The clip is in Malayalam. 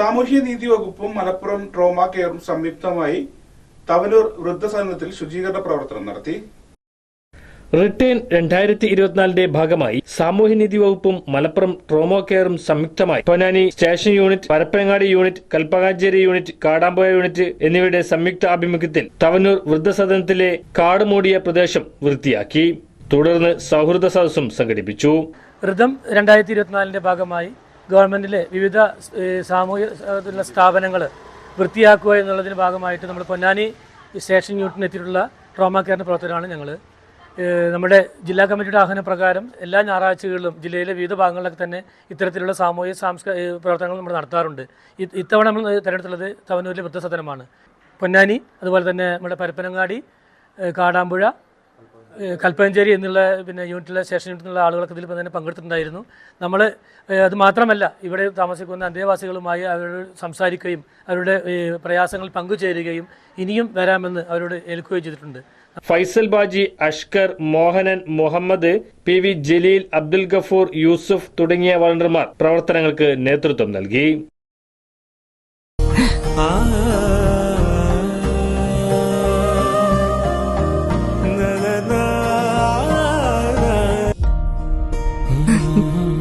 സാമൂഹ്യ നീതി വകുപ്പും മലപ്പുറം ട്രോമ കെയറും സംയുക്തമായി തവനൂർ വൃദ്ധസദനത്തിൽ ശുചീകരണ പ്രവർത്തനം നടത്തി. റിട്ടേൺ രണ്ടായിരത്തി ഇരുപത്തിനാലിന്റെ ഭാഗമായി സാമൂഹ്യനീതി വകുപ്പും മലപ്പുറം ട്രോമോ കെയറും സംയുക്തമായി Ponnani station unit Parappanangadi unit Kalpakanchery unit Kadampuzha unit എന്നിവയുടെ സംയുക്ത ആഭിമുഖ്യത്തിൽ തവനൂർ വൃദ്ധസദനത്തിലെ കാട് മൂടിയ പ്രദേശം വൃത്തിയാക്കി. തുടർന്ന് സൗഹൃദ സദസ്സും സംഘടിപ്പിച്ചു. ഋതം രണ്ടായിരത്തി ഇരുപത്തിനാലിന്റെ ഭാഗമായി ഗവൺമെന്റിലെ വിവിധ സാമൂഹ്യ സ്ഥാപനങ്ങൾ വൃത്തിയാക്കുക എന്നുള്ളതിന്റെ ഭാഗമായിട്ട് നമ്മൾ പൊന്നാനി സ്റ്റേഷൻ യൂണിറ്റിന് എത്തിയിട്ടുള്ള ട്രോമ കെയറിന്റെ പ്രവർത്തനമാണ് ഞങ്ങൾ നമ്മുടെ ജില്ലാ കമ്മിറ്റിയുടെ ആഹ്വാന പ്രകാരം എല്ലാ ഞായറാഴ്ചകളിലും ജില്ലയിലെ വിവിധ ഭാഗങ്ങളിലൊക്കെ തന്നെ ഇത്തരത്തിലുള്ള സാമൂഹ്യ സാംസ്കാരിക പ്രവർത്തനങ്ങൾ നമ്മൾ നടത്താറുണ്ട്. ഇത്തവണ നമ്മൾ തിരഞ്ഞെടുത്തുള്ളത് തവനൂരിലെ വൃദ്ധസദനമാണ്. പൊന്നാനി അതുപോലെ തന്നെ നമ്മുടെ പരപ്പനങ്ങാടി കാടാമ്പുഴ കൽപ്പഞ്ചേരി എന്നുള്ള പിന്നെ യൂണിറ്റിലെ സ്റ്റേഷൻ യൂണിറ്റിലുള്ള ആളുകളൊക്കെ ഇതിൽ തന്നെ പങ്കെടുത്തിട്ടുണ്ടായിരുന്നു. നമ്മൾ അത് മാത്രമല്ല ഇവിടെ താമസിക്കുന്ന അന്തേവാസികളുമായി അവരോട് സംസാരിക്കുകയും അവരുടെ പ്രയാസങ്ങൾ പങ്കുചേരുകയും ഇനിയും വരാമെന്ന് അവരോട് ഏൽക്കുകയും ചെയ്തിട്ടുണ്ട്. ഫൈസൽ ബാജി അഷ്കർ മോഹനൻ മുഹമ്മദ് പി വി ജലീൽ അബ്ദുൽ ഗഫൂർ യൂസുഫ് തുടങ്ങിയ വളണ്ടർമാർ പ്രവർത്തനങ്ങൾക്ക് നേതൃത്വം നൽകി.